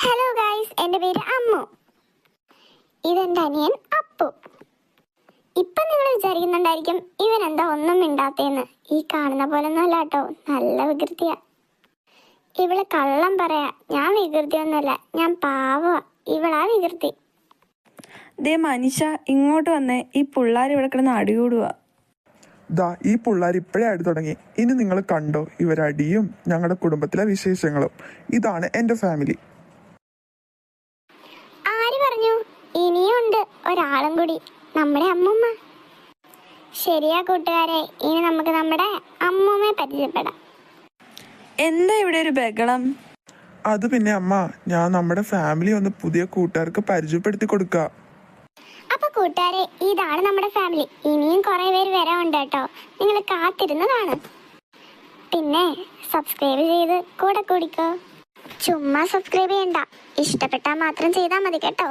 Hello guys എന്റെ പേര് അമ്മു. ഇതെന്റെ അനിയൻ അപ്പു. ഇപ്പം നിങ്ങൾ വിചാരിക്കുന്നുണ്ടായിരിക്കും ഇവൻ എന്താ ഒന്നും മിണ്ടാത്തേന്ന്. ഈ കാണുന്ന പോലെ ഒന്നും അല്ല കേട്ടോ. നല്ല വികൃതിയാ. ഇവൾ കള്ളം പറയാ. ഞാൻ വികൃതിയൊന്നുമല്ല. ഞാൻ പാവ ഇവളാ വികൃതി. ദേ മനുഷ്യ ഇങ്ങോട്ട് വന്നേ. ഈ പിള്ളേർ ഇവിടെ കിടന്ന് അടികൂടുക ദാ ഈ പിള്ളേർ ഇപ്പോഴേ അടി തുടങ്ങി. ഇനി നിങ്ങൾ കണ്ടോ ഇവരടിയും ഞങ്ങളുടെ കുടുംബത്തിലെ വിശേഷങ്ങളും. ഇതാണ് എന്റെ ഫാമിലി. ഒരാളും കൂടി. നമ്മുടെ അമ്മൂമ്മ. ശരിയാ കൂട്ടുകാരെ ഇനി നമുക്ക് നമ്മുടെ അമ്മൂമ്മയെ പരിചയപ്പെടാം. എന്താ ഇവിടെ ഒരു ബഹളം? അത് പിന്നെ അമ്മ ഞാൻ നമ്മുടെ ഫാമിലി ഒന്ന് പുതിയ കൂട്ടുകാർക്ക് പരിചയപ്പെടുത്തി കൊടുക്ക. അപ്പൊ കൂട്ടുകാരെ ഇതാണ് നമ്മുടെ ഫാമിലി ഇനിയും കുറെ പേര് വരാനുണ്ട് കേട്ടോ. നിങ്ങൾ കാത്തിരുന്ന് കാണും. പിന്നെ സബ്സ്ക്രൈബ് ചെയ്ത് കൂടെ കൂടിക്കോ. ചുമ്മാ സബ്സ്ക്രൈബ് ചെയ്യണ്ട. ഇഷ്ടപ്പെട്ടാൽ മാത്രം ചെയ്താൽ മതി കേട്ടോ.